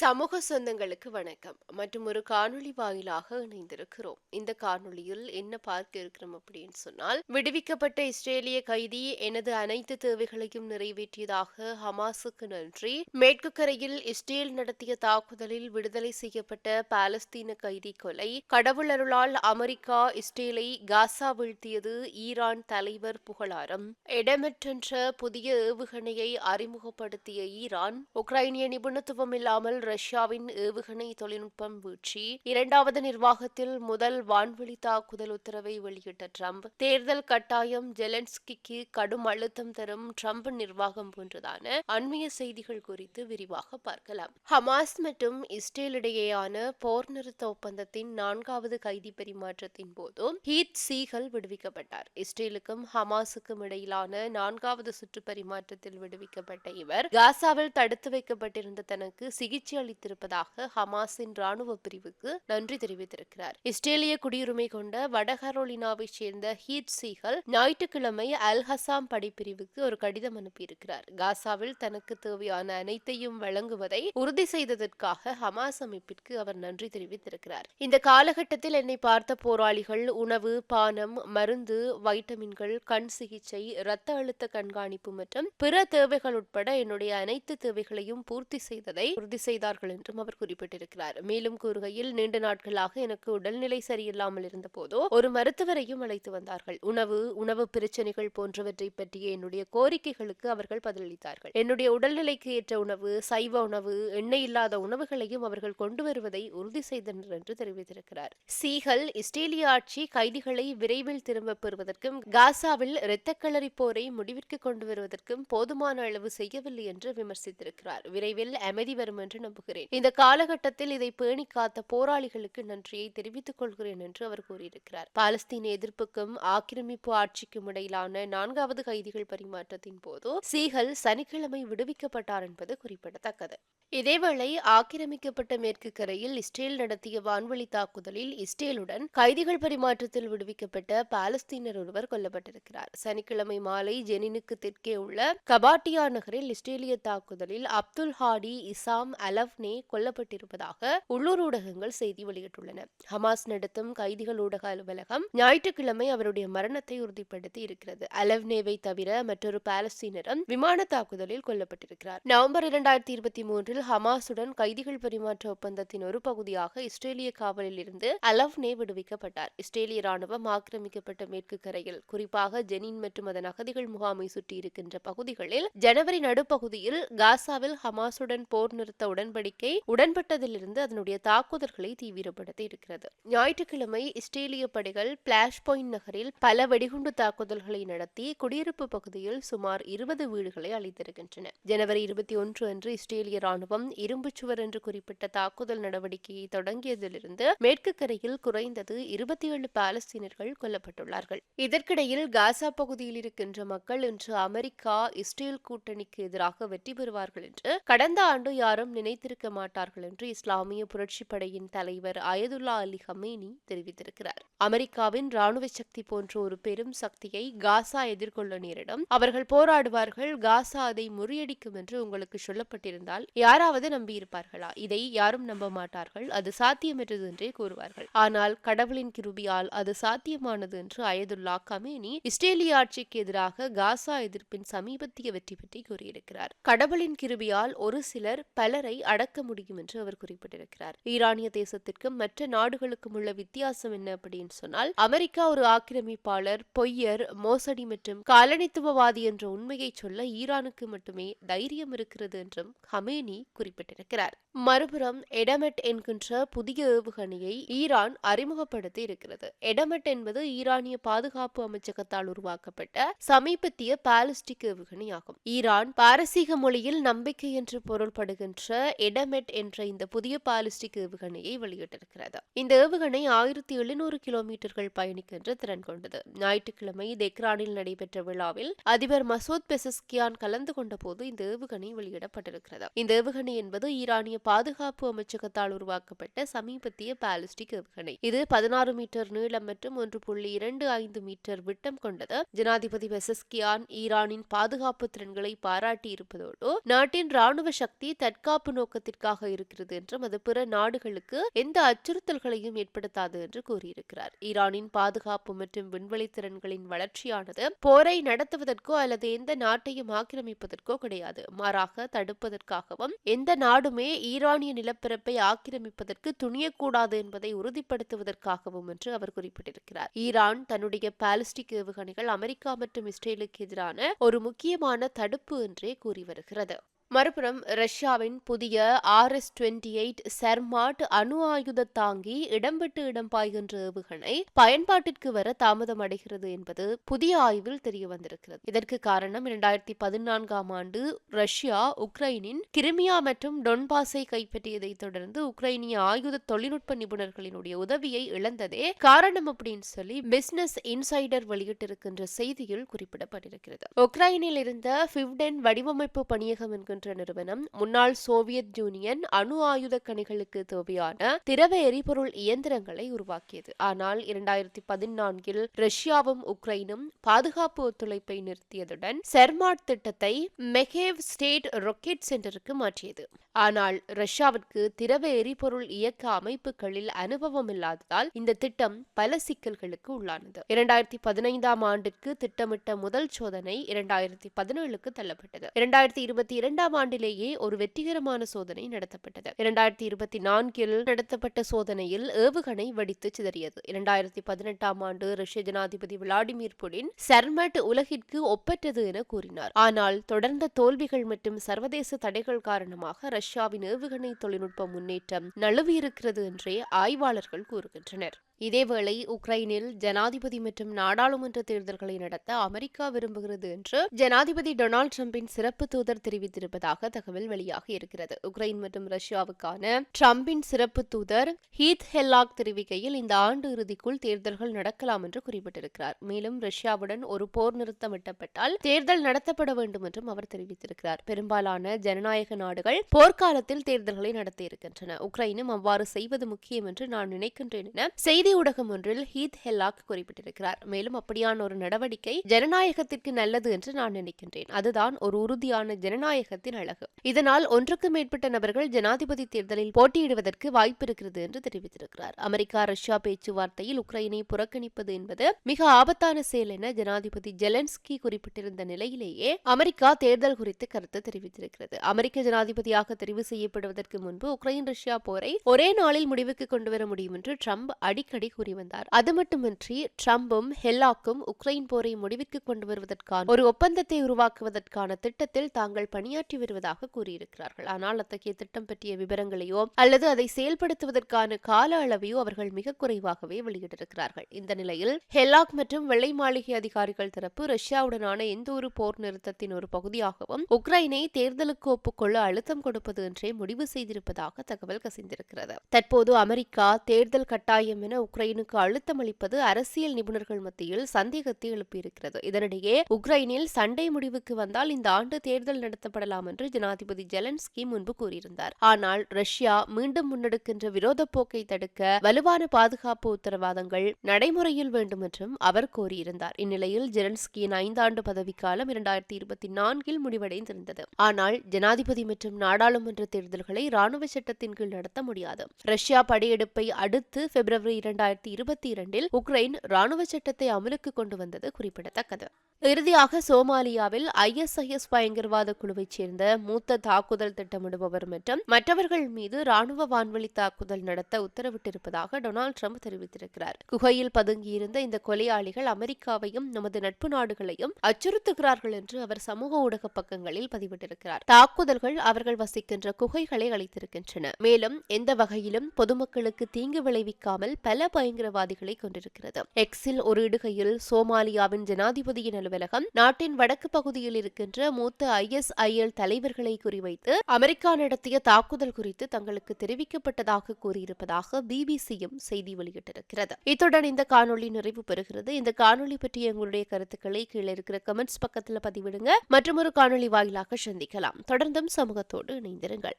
சமூக சொந்தங்களுக்கு வணக்கம். மற்றும் ஒரு காணொளி வாயிலாக இணைந்திருக்கிறோம். இந்த காணொளியில் என்ன பார்க்க இருக்கிறோம் அப்படின்னு சொன்னால் விடுவிக்கப்பட்ட இஸ்ரேலிய கைதி எனது அனைத்து தேவைகளையும் நிறைவேற்றியதாக ஹமாஸுக்கு நன்றி. மேற்கு கரையில் இஸ்ரேல் நடத்திய தாக்குதலில் விடுதலை செய்யப்பட்ட பாலஸ்தீன கைதி கொலை கடவுளருளால் அமெரிக்கா இஸ்ரேலை காசா வீழ்த்தியது ஈரான் தலைவர் புகழாரம். இடமெற்றென்ற புதிய ஏவுகணையை அறிமுகப்படுத்திய ஈரான் உக்ரைனிய நிபுணத்துவம் இல்லாமல் ரஷ்யாவின் ஏவுகணை தொழில்நுட்பம் வீழ்ச்சி. இரண்டாவது நிர்வாகத்தில் முதல் வான்வெளி தாக்குதல் உத்தரவை வெளியிட்ட ட்ரம்ப். தேர்தல் கட்டாயம் ஜெலன்ஸ்கிக்கு கடும் அழுத்தம் தரும் ட்ரம்ப் நிர்வாகம் போன்றதான அண்மைய செய்திகள் குறித்து விரிவாக பார்க்கலாம். ஹமாஸ் மற்றும் இஸ்ரேல் இடையேயான போர் நிறுத்த ஒப்பந்தத்தின் நான்காவது கைதி பரிமாற்றத்தின் போது ஹீத் சீகல் விடுவிக்கப்பட்டார். இஸ்ரேலுக்கும் ஹமாஸுக்கும் இடையிலான நான்காவது சுற்று பரிமாற்றத்தில் விடுவிக்கப்பட்ட இவர் காசாவில் தடுத்து வைக்கப்பட்டிருந்த தனக்கு சிகிச்சை அளித்திருப்பதாக ஹமாஸின் ராணுவ பிரிவுக்கு நன்றி தெரிவித்திருக்கிறார். இஸ்ரேலிய குடியுரிமை கொண்ட வடகரோலினாவைச் சேர்ந்த ஹீத் சீகல் ஞாயிற்றுக்கிழமை அல் ஹசாம் படைப்பிரிவுக்கு ஒரு கடிதம் அனுப்பியிருக்கிறார். காசாவில் தனக்கு தேவையான அனைத்தையும் வழங்குவதை உறுதி செய்ததற்காக ஹமாஸ் அமைப்பிற்கு அவர் நன்றி தெரிவித்திருக்கிறார். இந்த காலகட்டத்தில் என்னை பார்த்த போராளிகள் உணவு பானம் மருந்து வைட்டமின்கள் கண் சிகிச்சை இரத்த அழுத்த கண்காணிப்பு மற்றும் பிற தேவைகள் உட்பட என்னுடைய அனைத்து தேவைகளையும் பூர்த்தி செய்ததை உறுதி செய்தார். செய்தார்கள் என்றும் அவர் குறிப்பிட்டிருக்கிறார். மேலும் கூறுகையில் நீண்ட நாட்களாக எனக்கு உடல்நிலை சரியில்லாமல் இருந்த போதோ ஒரு மருத்துவரையும் அழைத்து வந்தார்கள். உணவு உணவு பிரச்சனைகள் போன்றவற்றை பற்றிய என்னுடைய கோரிக்கைகளுக்கு அவர்கள் பதிலளித்தார்கள். என்னுடைய உடல்நிலைக்கு ஏற்ற உணவு சைவ உணவு எண்ணெய் இல்லாத உணவுகளையும் அவர்கள் கொண்டு வருவதை உறுதி செய்தனர் என்று தெரிவித்திருக்கிறார். சீகல் இஸ்ரேலிய ஆட்சி கைதிகளை விரைவில் திரும்பப் பெறுவதற்கும் காசாவில் இரத்தக்களறி போரை முடிவிற்கு கொண்டு வருவதற்கும் போதுமான அளவு செய்யவில்லை என்று விமர்சித்திருக்கிறார். விரைவில் அமைதி வரும் என்று நம்புகிறேன் இந்த காலகட்டத்தில் இதை பேணி காத்த போராளிகளுக்கு நன்றியை தெரிவித்துக் கொள்கிறேன் என்று அவர் கூறியிருக்கிறார். பாலஸ்தீன எதிர்ப்புக்கும் ஆக்கிரமிப்பு ஆட்சிக்கும் இடையிலான நான்காவது கைதிகள் பரிமாற்றத்தின் போது சீகல் சனிக்கிழமை விடுவிக்கப்பட்டார் என்பது குறிப்பிடத்தக்கது. இதேவேளை ஆக்கிரமிக்கப்பட்ட மேற்கு கரையில் இஸ்ரேல் நடத்திய வான்வழி தாக்குதலில் இஸ்ரேலுடன் கைதிகள் பரிமாற்றத்தில் விடுவிக்கப்பட்ட பாலஸ்தீனர் ஒருவர் கொல்லப்பட்டிருக்கிறார். சனிக்கிழமை மாலை ஜெனினுக்கு தெற்கே உள்ள கபாட்டியா நகரில் இஸ்ரேலிய தாக்குதலில் அப்துல் ஹாடி இசாம் அல அலவ்னே கொல்லப்பட்டிருப்பதாக உள்ளூர் ஊடகங்கள் செய்தி வெளியிட்டுள்ளன. ஹமாஸ் நடத்தும் கைதிகள் ஊடக அலுவலகம் ஞாயிற்றுக்கிழமை அவருடைய மரணத்தை உறுதிப்படுத்தி இருக்கிறது. அலவ்னேவை தவிர மற்றொரு பாலஸ்தீனரும் விமான தாக்குதலில் கொல்லப்பட்டிருக்கிறார். நவம்பர் இரண்டாயிரத்தி இருபத்தி மூன்றில் ஹமாசுடன் கைதிகள் பரிமாற்ற ஒப்பந்தத்தின் ஒரு பகுதியாக இஸ்ரேலிய காவலில் இருந்து அலவ்னே விடுவிக்கப்பட்டார். இஸ்ரேலிய ராணுவம் ஆக்கிரமிக்கப்பட்ட மேற்கு கரையில் குறிப்பாக ஜெனின் மற்றும் அதன் அகதிகள் முகாமை சுற்றி இருக்கின்ற பகுதிகளில் ஜனவரி நடுப்பகுதியில் காசாவில் ஹமாசுடன் போர் நிறுத்த உடன்படிக்கை உடன்பட்டதிலிருந்து அதனுடைய தாக்குதல்களை தீவிரப்படுத்தி இருக்கிறது. ஞாயிற்றுக்கிழமை இஸ்ரேலிய படைகள் பிளாஷ் பாயிண்ட் நகரில் பல வெடிகுண்டு தாக்குதல்களை நடத்தி குடியிருப்பு பகுதியில் சுமார் இருபது வீடுகளை அளித்திருக்கின்றன ஜனவரி இருபத்தி ஒன்று அன்று இஸ்ரேலிய ராணுவம் இரும்பு சுவர் என்று குறிப்பிட்ட தாக்குதல் நடவடிக்கையை தொடங்கியதிலிருந்து மேற்கு கரையில் குறைந்தது இருபத்தி ஏழு பாலஸ்தீனர்கள் கொல்லப்பட்டுள்ளார்கள். இதற்கிடையில் காசா பகுதியில் இருக்கின்ற மக்கள் இன்று அமெரிக்கா இஸ்ரேல் கூட்டணிக்கு எதிராக வெற்றி பெறுவார்கள் என்று கடந்த ஆண்டு யாரும் நினைத்திருக்க மாட்டார்கள் என்று இஸ்லாமிய புரட்சி படையின் தலைவர் அயதுல்லா அலி ஹமேனி தெரிவித்திருக்கிறார். அமெரிக்காவின் ராணுவ சக்தி போன்ற ஒரு பெரும் சக்தியை காசா எதிர்கொள்ள நேரிடும். அவர்கள் போராடுவார்கள் காசா அதை முறியடிக்கும் என்று உங்களுக்கு சொல்லப்பட்டிருந்தால் யாராவது நம்பியிருப்பார்களா? இதை யாரும் நம்ப மாட்டார்கள் அது சாத்தியமற்றது என்றே கூறுவார்கள். ஆனால் கடவுளின் கிருபியால் அது சாத்தியமானது என்று அயதுல்லா கமேனி இஸ்ரேலிய ஆட்சிக்கு எதிராக காசா எதிர்ப்பின் சமீபத்திய வெற்றி பற்றி கூறியிருக்கிறார். கடவுளின் கிருபியால் ஒரு சிலர் பலரை அடக்க முடியும் என்று அவர் குறிப்பிட்டிருக்கிறார். ஈரானிய தேசத்திற்கும் மற்ற நாடுகளுக்கும் உள்ள வித்தியாசம் என்ன அப்படின்னு சொன்னால் அமெரிக்கா ஒரு ஆக்கிரமிப்பாளர் பொய்யர் மோசடி மற்றும் காலனித்துவவாதி என்ற உண்மையை சொல்ல ஈரானுக்கு மட்டுமே தைரியம் இருக்கிறது என்றும் ஹமேனி குறிப்பிட்டிருக்கிறார். மறுபுறம் எடமெட் என்கின்ற புதிய ஏவுகணையை ஈரான் அறிமுகப்படுத்தி இருக்கிறது. எடமெட் என்பது ஈரானிய பாதுகாப்பு அமைச்சகத்தால் உருவாக்கப்பட்ட சமீபத்திய பாலிஸ்டிக் ஏவுகணை ஆகும் ஈரான் பாரசீக மொழியில் நம்பிக்கை என்று பொருள்படுகின்ற எடமெட் என்ற இந்த புதிய பாலிஸ்டிக் ஏவுகணையை வெளியிட்டிருக்கிறது. இந்த ஏவுகணை ஆயிரத்தி எழுநூறு கிலோமீட்டர்கள் பயணிக்கின்ற திறன் கொண்டது. ஞாயிற்றுக்கிழமை தெக்ரானில் நடைபெற்ற விழாவில் அதிபர் மசூத் பெசஸ்கியான் கலந்து கொண்ட போது இந்த ஏவுகணை வெளியிடப்பட்டிருக்கிறது. இந்த ஏவுகணை என்பது ஈரானிய பாதுகாப்பு அமைச்சகத்தால் உருவாக்கப்பட்ட சமீபத்திய பாலிஸ்டிக் ஏவுகணை. இது பதினாறு மீட்டர் நீளம் மற்றும் ஒன்று புள்ளி இரண்டு ஐந்து மீட்டர் விட்டம் கொண்டது. ஜனாதிபதி பெசஸ்கியான் ஈரானின் பாதுகாப்பு திறன்களை பாராட்டி இருப்பதோடு நாட்டின் ராணுவ சக்தி தற்காப்பு நோக்க நோக்கத்திற்காக இருக்கிறது என்றும் அது பிற நாடுகளுக்கு எந்த அச்சுறுத்தல்களையும் ஏற்படுத்தாது என்று கூறியிருக்கிறார். ஈரானின் பாதுகாப்பு மற்றும் விண்வெளி திறன்களின் வளர்ச்சியானது போரை நடத்துவதற்கோ அல்லது எந்த நாட்டையும் ஆக்கிரமிப்பதற்கோ கிடையாது. மாறாக தடுப்பதற்காகவும் எந்த நாடுமே ஈரானிய நிலப்பரப்பை ஆக்கிரமிப்பதற்கு துணியக்கூடாது என்பதை உறுதிப்படுத்துவதற்காகவும் என்று அவர் குறிப்பிட்டிருக்கிறார். ஈரான் தன்னுடைய பாலிஸ்டிக் ஏவுகணைகள் அமெரிக்கா மற்றும் இஸ்ரேலுக்கு எதிரான ஒரு முக்கியமான தடுப்பு என்றே கூறி வருகிறது. மறுபுறம் ரஷ்யாவின் புதிய R S twenty eight Sarmat அணு ஆயுத தாங்கி இடம் விட்டு இடம் பாய்கின்ற ஏவுகணை பயன்பாட்டிற்கு வர தாமதம் அடைகிறது என்பது புதிய ஆய்வில் தெரிய வந்திருக்கிறது இதற்கு காரணம் இரண்டாயிரத்தி பதினான்காம் ஆண்டு ரஷ்யா உக்ரைனின் கிரிமியா மற்றும் டொன்பாஸை கைப்பற்றியதை தொடர்ந்து உக்ரைனிய ஆயுத தொழில்நுட்ப நிபுணர்களினுடைய உதவியை இழந்ததே காரணம் அப்படின்னு சொல்லி பிசினஸ் இன்சைடர் வெளியிட்டிருக்கின்ற செய்தியில் குறிப்பிடப்பட்டிருக்கிறது. உக்ரைனில் இருந்த பிவ்டென் வடிவமைப்பு பணியகம் என்கின்ற என்ற நிறுவனம் முன்னாள் சோவியத் யூனியன் அணு ஆயுத கணிகளுக்கு தேவையான திரவ எரிபொருள் இயந்திரங்களை உருவாக்கியது. ஆனால் இரண்டாயிரத்தி பதினான்கில் ரஷ்யாவும் உக்ரைனும் பாதுகாப்பு ஒத்துழைப்பை நிறுத்தியதுடன் செர்மாட் திட்டத்தை மெகேவ் ஸ்டேட் ராக்கெட் சென்டருக்கு மாற்றியது. ஆனால் ரஷ்யாவிற்கு திரவ எரிபொருள் இயக்க அமைப்புகளில் அனுபவம் இல்லாததால் இந்த திட்டம் பல சிக்கல்களுக்கு உள்ளானது. இரண்டாயிரத்தி பதினைந்தாம் ஆண்டிற்கு திட்டமிட்ட முதல் சோதனை இரண்டாயிரத்தி பதினேழுக்கு தள்ளப்பட்டது. இரண்டாயிரத்தி இருபத்தி இரண்டாம் இரண்டாம் ஆண்டிலேயே ஒரு வெற்றிகரமான சோதனை நடத்தப்பட்டது. இரண்டாயிரத்தி இருபத்தி நான்கில் நடத்தப்பட்ட சோதனையில் ஏவுகணை வெடித்து சிதறியது. இரண்டாயிரத்தி பதினெட்டாம் ஆண்டு ரஷ்ய ஜனாதிபதி விளாடிமிர் புடின் சர்மட் உலகிற்கு ஒப்பற்றது என கூறினார். ஆனால் தொடர்ந்த தோல்விகள் மற்றும் சர்வதேச தடைகள் காரணமாக ரஷ்யாவின் ஏவுகணை தொழில்நுட்ப முன்னேற்றம் நழுவியிருக்கிறது என்றே ஆய்வாளர்கள் கூறுகின்றனர். இதேவேளை உக்ரைனில் ஜனாதிபதி மற்றும் நாடாளுமன்ற தேர்தல்களை நடத்த அமெரிக்கா விரும்புகிறது என்று ஜனாதிபதி டொனால்டு டிரம்பின் சிறப்பு தூதர் தெரிவித்திருப்பதாக தகவல் வெளியாகி இருக்கிறது. உக்ரைன் மற்றும் ரஷ்யாவுக்கான டிரம்பின் சிறப்பு தூதர் ஹீத் ஹெல்லாக் தெரிவிக்கையில் இந்த ஆண்டு இறுதிக்குள் தேர்தல்கள் நடக்கலாம் என்று குறிப்பிட்டிருக்கிறார். மேலும் ரஷ்யாவுடன் ஒரு போர் நிறுத்தம் எட்டப்பட்டால் தேர்தல் நடத்தப்பட வேண்டும் என்றும் அவர் தெரிவித்திருக்கிறார். பெரும்பாலான ஜனநாயக நாடுகள் போர்க்காலத்தில் தேர்தல்களை நடத்தியிருக்கின்றன. உக்ரைனும் அவ்வாறு செய்வது முக்கியம் என்று நான் நினைக்கின்றேன் என செய்தி செய்தி ஊடகம் ஒன்றில் ஹீத் ஹெல்லாக் குறிப்பிட்டிருக்கிறார். மேலும் அப்படியான ஒரு நடவடிக்கை ஜனநாயகத்திற்கு நல்லது என்று நான் நினைக்கின்றேன். அதுதான் ஒரு உறுதியான ஜனநாயகத்தின் அழகு. இதனால் ஒன்றுக்கு மேற்பட்ட நபர்கள் ஜனாதிபதி தேர்தலில் போட்டியிடுவதற்கு வாய்ப்பு இருக்கிறது என்று தெரிவித்திருக்கிறார். அமெரிக்கா ரஷ்யா பேச்சுவார்த்தையில் உக்ரைனை புறக்கணிப்பது என்பது மிக ஆபத்தான செயல் என ஜனாதிபதி ஜெலன்ஸ்கி குறிப்பிட்டிருந்த நிலையிலேயே அமெரிக்கா தேர்தல் குறித்து கருத்து தெரிவித்திருக்கிறது. அமெரிக்க ஜனாதிபதியாக தெரிவு செய்யப்படுவதற்கு முன்பு உக்ரைன் ரஷ்யா போரை ஒரே நாளில் முடிவுக்கு கொண்டுவர முடியும் என்று ட்ரம்ப் அடிக்கடி அடிக்கடி கூறி வந்தார். அது மட்டுமின்றி ட்ரம்பும் ஹெல்லாக்கும் உக்ரைன் போரை முடிவிற்கு கொண்டு வருவதற்கான ஒரு ஒப்பந்தத்தை உருவாக்குவதற்கான திட்டத்தில் தாங்கள் பணியாற்றி வருவதாக கூறியிருக்கிறார்கள். ஆனால் அத்தகைய திட்டம் பற்றிய விவரங்களையோ அல்லது அதை செயல்படுத்துவதற்கான கால அளவையோ அவர்கள் மிக குறைவாகவே வெளியிட்டிருக்கிறார்கள். இந்த நிலையில் ஹெல்லாக் மற்றும் வெள்ளை மாளிகை அதிகாரிகள் தரப்பு ரஷ்யாவுடனான எந்த ஒரு போர் நிறுத்தத்தின் ஒரு பகுதியாகவும் உக்ரைனை தேர்தலுக்கு ஒப்புக்கொள்ள அழுத்தம் கொடுப்பது என்றே முடிவு செய்திருப்பதாக தகவல் கசிந்திருக்கிறது. தற்போது அமெரிக்கா தேர்தல் கட்டாயம் என உக்ரைனுக்கு அழுத்தம் அளிப்பது அரசியல் நிபுணர்கள் மத்தியில் சந்தேகத்தை எழுப்பியிருக்கிறது. இதனிடையே உக்ரைனில் சண்டை முடிவுக்கு வந்தால் இந்த ஆண்டு தேர்தல் நடத்தப்படலாம் என்று ஜனாதிபதி ஜெலன்ஸ்கி முன்பு கூறியிருந்தார். ஆனால் ரஷ்யா மீண்டும் முன்னெடுக்கின்ற விரோத போக்கை தடுக்க வலுவான பாதுகாப்பு உத்தரவாதங்கள் நடைமுறையில் வேண்டும் என்றும் அவர் கோரியிருந்தார். இந்நிலையில் ஜெலன்ஸ்கியின் ஐந்தாண்டு பதவிக்காலம் இரண்டாயிரத்தி இருபத்தி நான்கில் முடிவடைந்திருந்தது. ஆனால் ஜனாதிபதி மற்றும் நாடாளுமன்ற தேர்தல்களை ராணுவ சட்டத்தின் கீழ் நடத்த முடியாது. ரஷ்யா படையெடுப்பை அடுத்து பிப்ரவரி இரண்டு இரண்டாயிரத்தி இருபத்தி இரண்டில் உக்ரைன் ராணுவ சட்டத்தை அமலுக்கு கொண்டு வந்தது குறிப்பிடத்தக்கது. இறுதியாக சோமாலியாவில் ஐஎஸ்ஐஎஸ் பயங்கரவாத குழுவைச் சேர்ந்த மூத்த தாக்குதல் திட்டமிடுபவர் மற்றும் மற்றவர்கள் மீது ராணுவ வான்வழி தாக்குதல் நடத்த உத்தரவிட்டிருப்பதாக டொனால்டு ட்ரம்ப் தெரிவித்திருக்கிறார். குகையில் பதுங்கியிருந்த இந்த கொலையாளிகள் அமெரிக்காவையும் நமது நட்பு நாடுகளையும் அச்சுறுத்துகிறார்கள் என்று அவர் சமூக ஊடக பக்கங்களில் பதிவிட்டிருக்கிறார். தாக்குதல்கள் அவர்கள் வசிக்கின்ற குகைகளை அளித்திருக்கின்றன மேலும் எந்த வகையிலும் பொதுமக்களுக்கு தீங்கு விளைவிக்காமல் பல பல பயங்கரவாதிகளை கொண்டிருக்கிறது. எக்ஸில் ஒரு இடுகையில் சோமாலியாவின் ஜனாதிபதியின் அலுவலகம் நாட்டின் வடக்கு பகுதியில் இருக்கின்ற மூத்த ஐஎஸ்ஐஎல் தலைவர்களை குறிவைத்து அமெரிக்கா நடத்திய தாக்குதல் குறித்து தங்களுக்கு தெரிவிக்கப்பட்டதாக கூறியிருப்பதாக பிபிசியும் செய்தி வெளியிட்டிருக்கிறது. இத்துடன் இந்த காணொலி நிறைவு பெறுகிறது. இந்த காணொலி பற்றிய எங்களுடைய கருத்துக்களை கீழே இருக்கிற கமெண்ட்ஸ் பக்கத்தில் பதிவிடுங்க. மற்றும் ஒரு காணொலி வாயிலாக சந்திக்கலாம். தொடர்ந்தும் சமூகத்தோடு இணைந்திருங்கள்.